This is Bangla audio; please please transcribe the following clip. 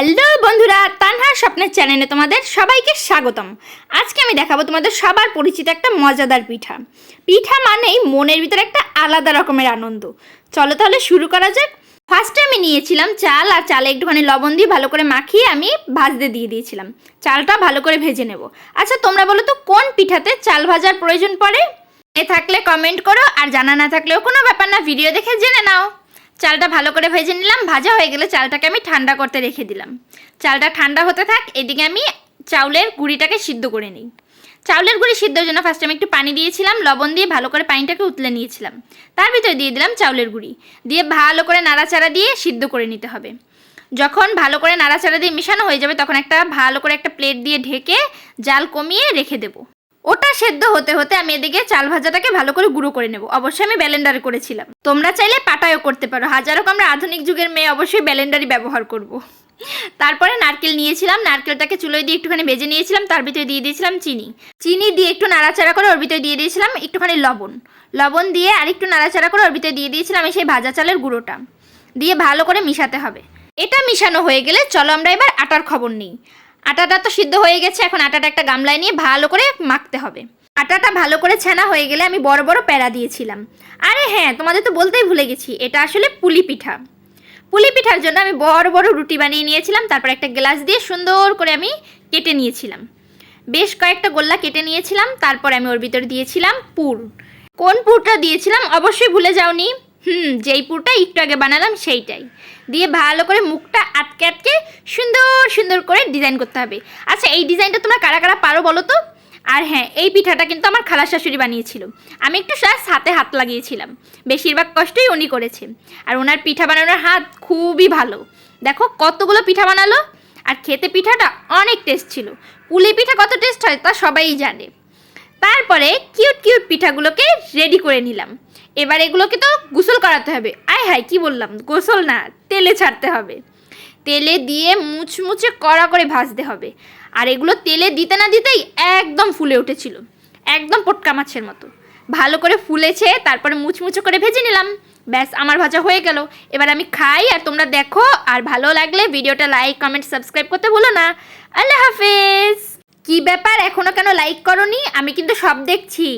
হ্যালো বন্ধুরা তানহার স্বপ্নের চ্যানেলে তোমাদের সবাইকে স্বাগতম। আজকে আমি দেখাবো তোমাদের সবার পরিচিত একটা মজাদার পিঠা। পিঠা মানেই মনের ভিতরে একটা আলাদা রকমের আনন্দ। চলো তাহলে শুরু করা যাক। ফার্স্টে আমি নিয়েছিলাম চাল, আর চালে একটুখানি লবণ দিয়ে ভালো করে মাখিয়ে আমি ভাজতে দিয়ে দিয়েছিলাম। চালটা ভালো করে ভেজে নেব। আচ্ছা তোমরা বলো তো, কোন পিঠাতে চাল ভাজার প্রয়োজন পড়ে? এ থাকলে কমেন্ট করো, আর জানা না থাকলেও কোনো ব্যাপার না ভিডিও দেখে জেনে নাও। চালটা ভালো করে ভেজে নিলাম, ভাজা হয়ে গেলে চালটাকে আমি ঠান্ডা করতে রেখে দিলাম। চালটা ঠান্ডা হতে থাক, এদিকে আমি চাউলের গুঁড়িটাকে সিদ্ধ করে নিই। চাউলের গুঁড়ি সিদ্ধর জন্য ফার্স্টে আমি একটু পানি দিয়েছিলাম, লবণ দিয়ে ভালো করে পানিটাকে উতলে নিয়েছিলাম। তার ভিতরে দিয়ে দিলাম চাউলের গুঁড়ি। দিয়ে ভালো করে নাড়াচাড়া দিয়ে সিদ্ধ করে নিতে হবে। যখন ভালো করে নাড়াচাড়া দিয়ে মেশানো হয়ে যাবে, তখন একটা ভালো করে একটা প্লেট দিয়ে ঢেকে জাল কমিয়ে রেখে দেবো। ওটা সেদ্ধ হতে হতে আমি এদিকে চাল ভাজাটাকে ভালো করে গুঁড়ো করে নেব। অবশ্যই আমি ব্যালেন্ডারে করেছিলাম। তোমরা চাইলে পাটায়ও করতে পারো। হাজারো আমরা আধুনিক যুগের মেয়ে অবশ্যই ব্যালেন্ডারই ব্যবহার করব। তারপরে নারকেল নিয়েছিলাম। নারকেলটাকে চুলোয় দিয়ে একটুখানি ভেজে নিয়েছিলাম। তার ভিতরে দিয়ে দিয়েছিলাম চিনি। চিনি দিয়ে একটু নাড়াচাড়া করে ওর ভিতরে দিয়ে দিয়েছিলাম একটুখানি লবণ। লবণ দিয়ে আর একটু নাড়াচাড়া করে ওর ভিতরে দিয়ে দিয়েছিলাম সেই ভাজা চালের গুঁড়োটা। দিয়ে ভালো করে মিশাতে হবে। এটা মিশানো হয়ে গেলে চলো আমরা এবার আটার খবর নিই। আটাটা তো সিদ্ধ হয়ে গেছে, এখন আটাটা একটা গামলায় নিয়ে ভালো করে মাখতে হবে। আটাটা ভালো করে ছানা হয়ে গেলে আমি বড় বড় প্যারা দিয়েছিলাম। আরে হ্যাঁ তোমাদের তো বলতেই ভুলে গেছি, এটা আসলে পুলি পিঠা। পুলি পিঠার জন্য আমি বড় বড় রুটি বানিয়ে নিয়েছিলাম, তারপর একটা গ্লাস দিয়ে সুন্দর করে আমি কেটে নিয়েছিলাম। বেশ কয়েকটা গোল্লা কেটে নিয়েছিলাম, তারপর আমি ওর ভিতরে দিয়েছিলাম পুর। কোন পুরটা দিয়েছিলাম অবশ্যই ভুলে যাওনি হুম, যেই পুরটা একটু আগে বানালাম সেইটাই। দিয়ে ভালো করে মুখটা আটকে আটকে সুন্দর সুন্দর করে ডিজাইন করতে হবে। আচ্ছা এই ডিজাইনটা তোমরা কারা কারা পারো বলো তো? আর হ্যাঁ এই পিঠাটা কিন্তু আমার খালা শাশুড়ি বানিয়েছিল। আমি একটু জাস্ট হাতে হাত লাগিয়েছিলাম। বেশিরভাগ কষ্টই উনি করেছে। আর ওনার পিঠা বানানোর হাত খুবই ভালো। দেখো কতগুলো পিঠা বানালো। আর খেতে পিঠাটা অনেক টেস্ট ছিল। পুলি পিঠা কত টেস্ট হয় তা সবাই জানে। তারপরে কিউট কিউট পিঠাগুলোকে রেডি করে নিলাম। এবার এগুলোকে তো গোসল করাতে হবে। আয় হায়, কি বললাম? গোসল না, তেলে ছাড়তে হবে। তেলে দিয়ে মুচমুচে কড়া করে ভাজতে হবে। আর এগুলো তেলে দিতে না দিতেই একদম ফুলে উঠেছিল। একদম পটকা মাছের মতো। ভালো করে ফুলেছে, তারপরে মুচমুচে করে ভেজে নিলাম। ব্যাস, আমার ভাজা হয়ে গেল। এবার আমি খাই, আর তোমরা দেখো। আর ভালো লাগলে ভিডিওটা লাইক, কমেন্ট, সাবস্ক্রাইব করতে ভুলো না। আল্লাহ হাফেজ। কি ব্যাপার, এখনও কেন লাইক করনি? আমি কিন্তু সব দেখছি।